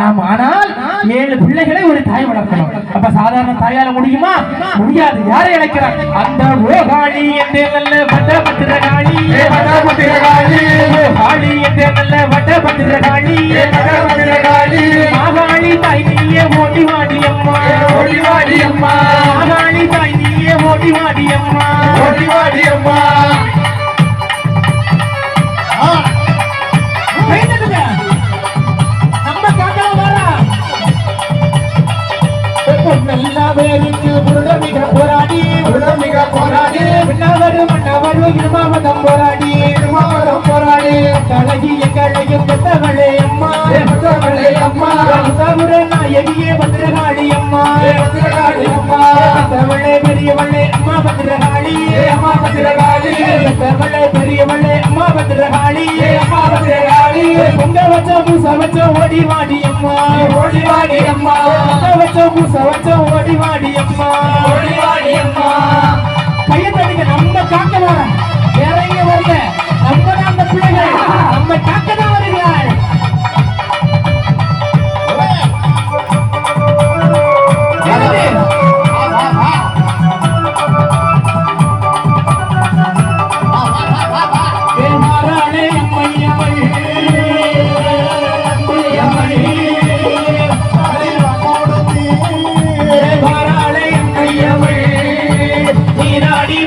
ஆமா ஆனால் ஏழு பிள்ளைகளை ஒரு தாய் வளர்க்கணும். அப்ப சாதாரண தாயால முடியுமா? முடியாது. யாரை இழைக்கிறார்? அந்த ஓகாளி என்றே நல்ல வட்ட பத்திரகாளி வடபத்திரகாளி. ஓகாளி என்றே நல்ல வட்ட பத்திரகாளி வடபத்திரகாளி. மாகாளி தாய் நீயே ஓடி வாடி அம்மா ஓடி வாடி அம்மா. மாகாளி தாய் நீயே ஓடி வாடி அம்மா ஓடி வாடி அம்மா. கை பொன்னல்லா வேருக்கு புருடமிக போராடி உடமிக போராடி. விண்ணவரு மன்னவரு இருமாவதம் போராடி திருமாவளம் போராடி. கழகி எங்களையும் பெற்றவளே அம்மா பெற்றவளே அம்மா. தவிர நாயகியே பத்திரகாளி அம்மா பத்திரகாளி அம்மா. பெற்றவளே பெரியவளே அம்மா பத்திரகாளி அம்மா பத்திரகாளி. பெற்றவளே பெரியவளே அம்மா பத்திரகாளி அம்மா பத்திரகாளி. பொங்க வச்ச பூச வச்ச ஓடி வாடி அம்மா ஓடி வாடி அம்மா. பூச வச்ச ஓடி வாடி அம்மா ஓடி வாடி அம்மா. தட்டுங்க நம்ம காக்க வர வேற எங்க வரல நம்ம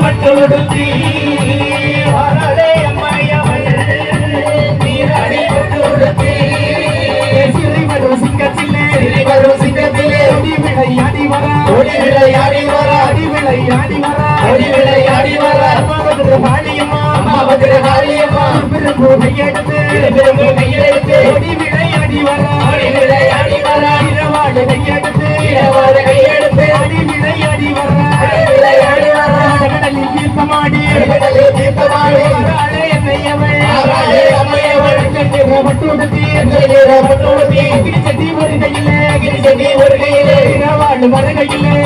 வட்டு உடுத்தி. வாராளே அம்மையம்மை. நீராடி வட்டு உடுத்தி. சிறை வரும் சிங்கத்திலே. வரும் சிங்கத்திலே. ஓடி விளையாடி வரா. ஓடி விளையாடி வரா. ஓடி விளையாடி வரா. ஓடி விளையாடி வரா. அம்மா வந்து பாடியம்மா. அம்மா பத்திரகாளி அம்மா. திருப்பிறப்பு கையெடுத்து. திருப்பிறப்பு கையெடுத்து. ஓடி விளையாடி வரா. ஓடி விளையாடி வரா. இரவாடு கையெடுத்து. இரவாடு வருகையிலே. கிரிசெடி வருகையிலே. வருகையிலே. வருகையிலே.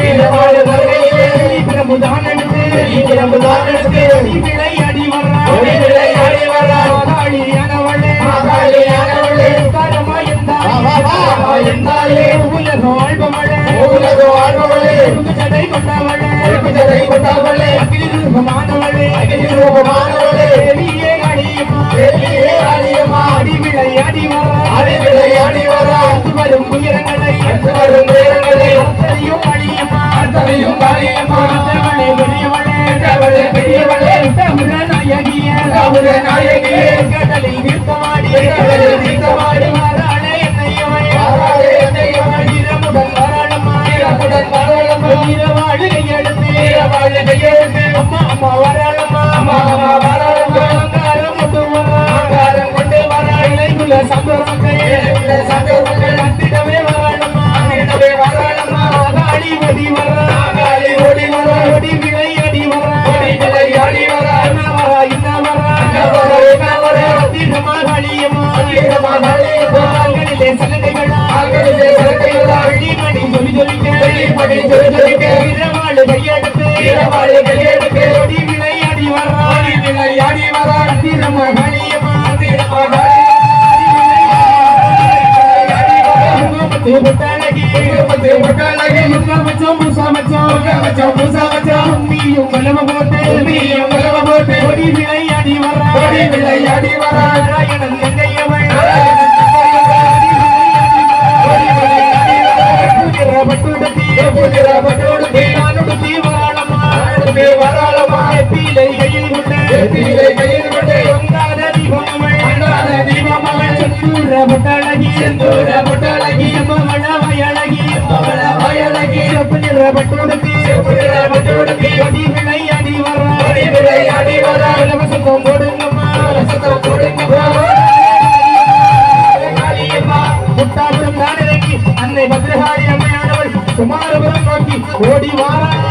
இரவாடு கையெடுத்து. அம்மா அம்மா வாராளம்மா. அம்மா, அம்மா வாராளம்மா. அங்காரம் கொண்டு வரா. அங்காரம் கொண்டு வரா. இலைக்குள்ள சந்தோஷங்கள். இலைக்குள்ள சந்தோஷங்கள். அத்திடமே வாராளம்மா. அத்திடமே வாராளம்மா. ஆகாளி ஓடி வரா. ஆகாளி ஓடி வரா. ஓடி விளையாடி வரா. ஓடி விளையாடி வரா. என்ன வரா, என்ன வரா. என்ன வரா, என்ன வரா. அத்திடமாகாளியம்மா. அத்திடமாகாளியம்மா. ஆண்களிலே சலங்கைகளா. ஆண்களிலே சலங்கைகளா. வெள்ளிமணி ஜொலி ஜொலிக்க. வெள்ளிமணி ஜொலி ஜொலிக்க. முசாமச்சம். முகமச்சம் முசாமச்சம். உம்மியும் கலவ போட்டு. உம்மியும் கலவ போட்டு. ஓடி விளையாடி விளையாடி நாராயணன் கையில் கொண்டு. கையில் கொண்டு. பட்டழகி. செந்தூர பட்டழகி. வயழகி. வயழகி. அன்னை பத்ரகாளி அம்மையானவள் குமாரபுரம் நோக்கி ஓடி வாரா